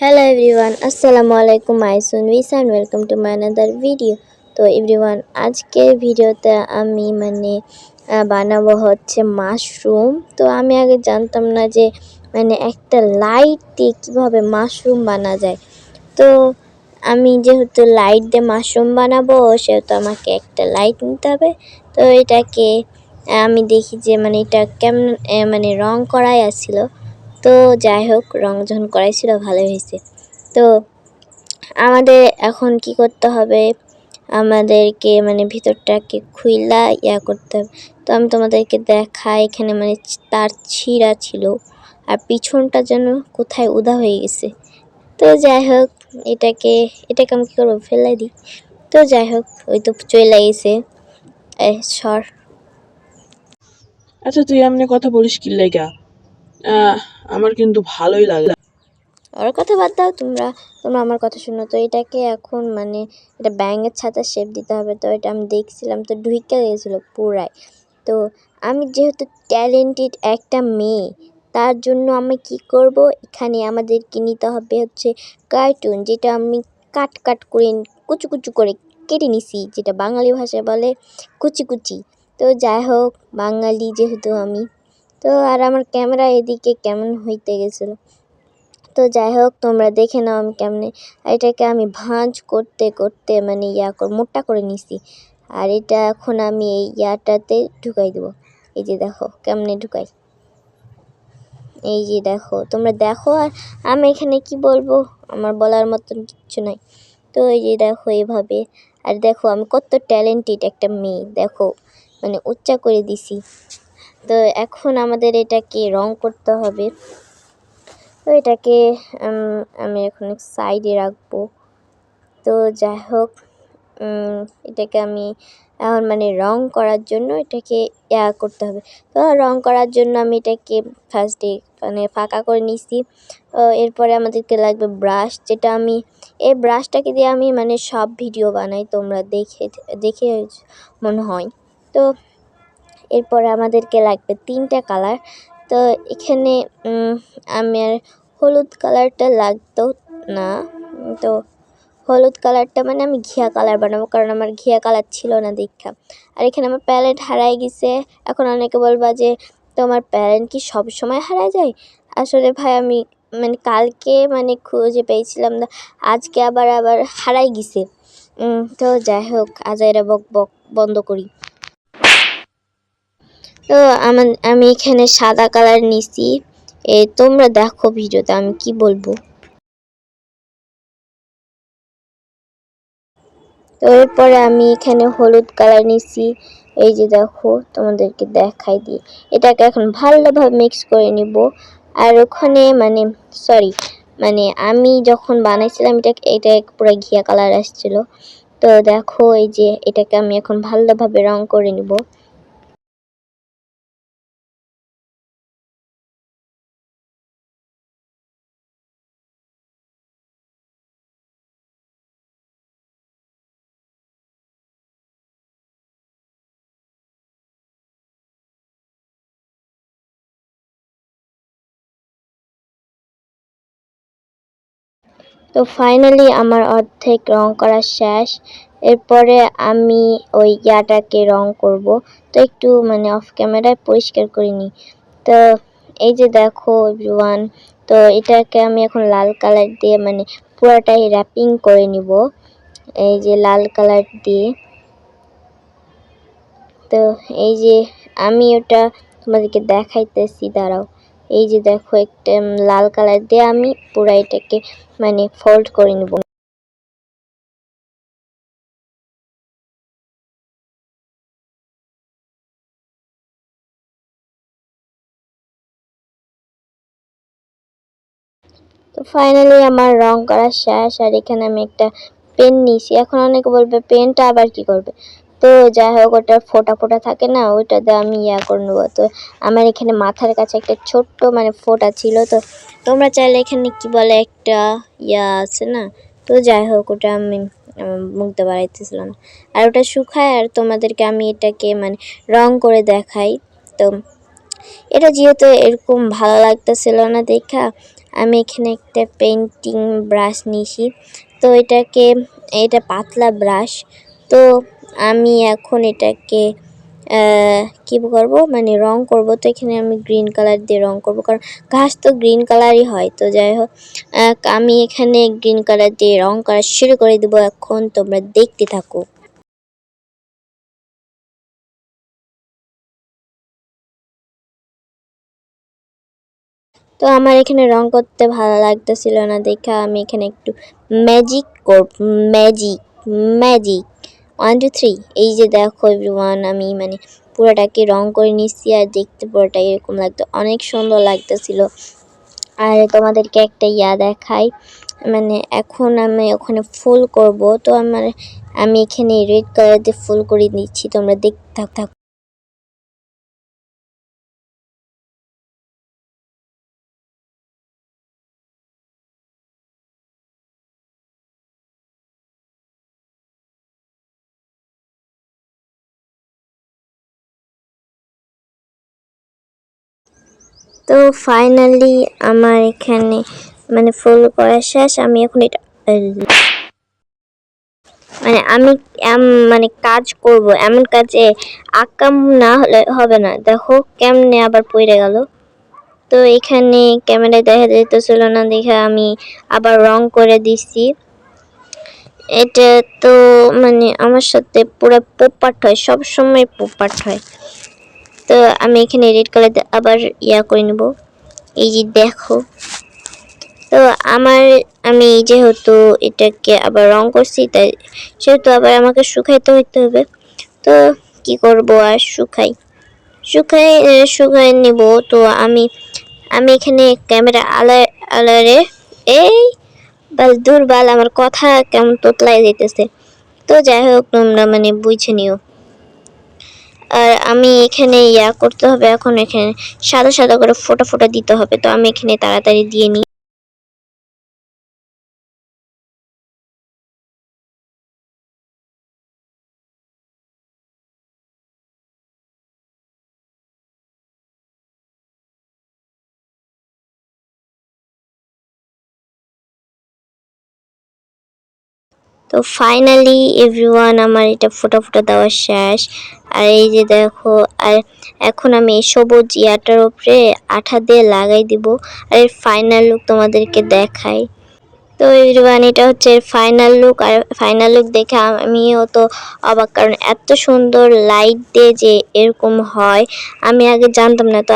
Hello everyone আসসালামু আলাইকুম আইসুন উইস and welcome to my another video তো এভরিওয়ান আজকের ভিডিওতে আমি মানে বানাবো হচ্ছে মাশরুম তো আমি আগে জানতাম না যে মানে একটা লাইট দিয়ে কীভাবে মাশরুম বানা যায়। তো আমি যেহেতু লাইট দিয়ে মাশরুম বানাবো, সেহেতু আমাকে একটা লাইট নিতে হবে। তো এটাকে আমি দেখি যে মানে এটা কেমন মানে রং করাই আসছিল। তো যাই হোক রং যখন করাইছিল, ভালো হয়েছে। তো আমাদের এখন কি করতে হবে? আমাদেরকে মানে ভিতরটাকে খুইলা ইয়া করতে হবে। তো আমি তোমাদেরকে দেখাই এখানে মানে তার ছিঁড়া ছিল। আর পিছনটা যেন কোথায় উদা হয়ে গেছে। তো যাই হোক, এটাকে এটাকে আমি কী করব? ফেলে দিই। তো যাই হোক, ওই তো চলে গেছে। সর। আচ্ছা তুই এমনি কথা বলিস কি লেগা? আমার কিন্তু ভালোই লাগে। ওর কথা বাদ দাও তোমরা। তোমরা আমার কথা শোনো। তো এটাকে এখন মানে এটা ব্যাঙের ছাতা শেপ দিতে হবে। তো এটা আমি দেখছিলাম। তো ঢুইকা গেছিল পুরাই। তো আমি যেহেতু ট্যালেন্টেড একটা মেয়ে, তার জন্য আমি কি করব? এখানে আমাদেরকে নিতে হবে হচ্ছে কার্টুন যেটা আমি কাট কাট করে, কুচু কুচু করে কেটে নিছি, যেটা বাঙালি ভাষায় বলে কুচি কুচি। তো যাই হোক, বাঙালি যেহেতু আমি। তো আর আমার ক্যামেরা এদিকে কেমন হইতে গেছিল? তো যাই হোক, তোমরা দেখে নাও আমি কেমনে এটাকে আমি ভাঁজ করতে করতে মানে ইয়া কর মোটা করে নিছি। আর এটা এখন আমি এই ইয়াটাতে ঢুকাই দেবো। এই যে দেখো, কেমনে ঢুকাই? এই যে দেখো, তোমরা দেখো আর আমি এখানে কি বলব? আমার বলার মতন কিচ্ছু নাই। তো এই যে দেখো এভাবে। আর দেখো আমি কত ট্যালেন্টেড একটা মেয়ে। দেখো মানে উচ্চা করে দিছি। তো এখন আমাদের এটাকে রং করতে হবে। তো এটাকে আমি এখন সাইডে রাখব। তো যাই হোক এটাকে আমি এখন মানে রং করার জন্য এটাকে ইয়া করতে হবে। তো রং করার জন্য আমি এটাকে ফার্স্টে মানে ফাঁকা করে নিছি। এরপরে আমাদেরকে লাগবে ব্রাশ যেটা আমি, এই ব্রাশটাকে দিয়ে আমি মানে সব ভিডিও বানাই, তোমরা দেখে দেখে মনে হয়। তো এরপরে আমাদেরকে লাগবে তিনটা কালার। তো এখানে আমার হলুদ কালারটা লাগতো না। তো হলুদ কালারটা মানে আমি ঘিয়া কালার বানাবো, কারণ আমার ঘিয়া কালার ছিল না দীক্ষা। আর এখানে আমার প্যালেট হারাই গেছে। এখন অনেকে বলবা যে, তোমার প্যালেট কি সব সময় হারায় যায়? আসলে ভাই, আমি মানে কালকে মানে খুঁজে পেয়েছিলাম না, আজকে আবার আবার হারাই গেছে। তো যাই হোক আজাইরা বক বক, বন্ধ করি। তো আমি এখানে সাদা কালার নিছি। এ, তোমরা দেখো ভিডিওতে আমি কি বলব। তো এরপরে আমি এখানে হলুদ কালার নিছি। এই যে দেখো, তোমাদেরকে দেখাই দিই। এটাকে এখন ভালোভাবে মিক্স করে নিব। আর ওখানে মানে সরি মানে আমি যখন বানাইছিলাম, এটা এটা পুরো ঘিয়া কালার আসছিল। তো দেখো, এই যে এটাকে আমি এখন ভালোভাবে রং করে নিব। তো ফাইনালি আমার অর্ধেক রং করা শেষ। এরপরে আমি ওই ইয়াটাকে রং করব। তো একটু মানে অফ ক্যামেরায় পরিষ্কার করে নিই। তো এই যে দেখো এভরিওয়ান তো এটাকে আমি এখন লাল কালার দিয়ে মানে পুরোটাই র্যাপিং করে নিব। এই যে লাল কালার দিয়ে। তো এই যে আমি ওটা তোমাদেরকে দেখাইতেছি, দাঁড়াও। এই যে দেখো একটা লাল কালার দিয়ে আমি পুরো এটাকে মানে ফোল্ড করে নিব। তো ফাইনালি আমার রং করা শেষ, আর এখানে আমি একটা পেন নিয়েছি। এখন অনেকে বলবে পেনটা আবার কি করবে? তো যাই হোক, ওটা ফোটা ফোটা থাকে না ওইটা দিয়ে আমি ইয়া করে নেব। তো আমার এখানে মাথার কাছে একটা ছোট্ট মানে ফোটা ছিল, তো তোমরা চাইলে এখানে কি বলে একটা ইয়া আছে না? তো যাই হোক, ওটা আমি মুখতে বাড়াইতেছিলাম। আর ওটা শুকায়, আর তোমাদেরকে আমি এটাকে মানে রং করে দেখাই। তো এটা যেহেতু এরকম ভালো লাগতেছিল না দেখা, আমি এখানে একটা পেন্টিং ব্রাশ নিয়েছি তো এটাকে, এটা পাতলা ব্রাশ তো আমি এখন এটাকে কি করব? মানে রং করব তো এখানে আমি গ্রিন কালার দিয়ে রং করব। কারণ ঘাস তো গ্রিন কালারই হয়, তো যাই হোক আমি এখানে গ্রিন কালার দিয়ে রং করা শুরু করে দেবো। এখন তোমরা দেখতে থাকো। তো আমার এখানে রং করতে ভালো লাগতেছিল না, দেখা আমি এখানে একটু ম্যাজিক করব magic magic one two three এই যে দেখো এভরিওয়ান আমি মানে পুরোটাকে রং করে নিচ্ছি আর দেখতে পুরোটা এরকম লাগতো। অনেক সুন্দর লাগতেছিল। আর তোমাদেরকে একটা ইয়া দেখাই। মানে এখন আমি ওখানে ফুল করব। তো আমার, আমি এখানে রেড কালার দিয়ে ফুল করে নিচ্ছি। তোমরা দেখতে থাক। তো ফাইনালি আমার এখানে মানে ফুল করা শেষ। আমি এখন এটা মানে আমি মানে কাজ করব। এমন কাজে আকাম না হলে হবে না। দেখো কেমনে আবার পড়ে গেল। তো এখানে ক্যামেরায় দেখা যেতেছিল না দেখে আমি আবার রং করে দিছি। এটা তো মানে আমার সাথে পুরো পোপাট হয়, সবসময় পোপাট হয়। তো আমি এখানে রেড কালার আবার ইয়া করে নেব। এই যে দেখো। তো আমার, আমি যেহেতু এটাকে আবার রং করছি, তাই সেহেতু আবার আমাকে শুকাইতে হইতে হবে। তো কি করব আর শুকাই? শুকাই শুকাই নিব। তো আমি আমি এখানে ক্যামেরা আলা আলারে, এই বাল দূর বাল আমার কথা কেমন তোতলাই যেতেছে তো যাই হোক, তোমরা মানে বুঝে নিও। আর আমি এখানে ইয়া করতে হবে, এখন এখানে সাদা সাদা করে ফোটা ফোটা দিতে হবে, তো আমি এখানে তাড়াতাড়ি দিয়ে নিই। তো ফাইনালি এভরিওয়ান আমার এটা ফোটা ফোটা দেওয়া শেষ। আর এই যে দেখো, আর এখন আমি এই সবুজ ইয়াটার উপরে আঠা দিয়ে লাগাই দিব আর এর ফাইনাল লুক তোমাদেরকে দেখাই। তো এভরিওয়ান এটা হচ্ছে ফাইনাল লুক আর ফাইনাল লুক দেখে আমিও তো অবাক, কারণ এত সুন্দর লাইট দিয়ে যে এরকম হয়, আমি আগে জানতাম না। তো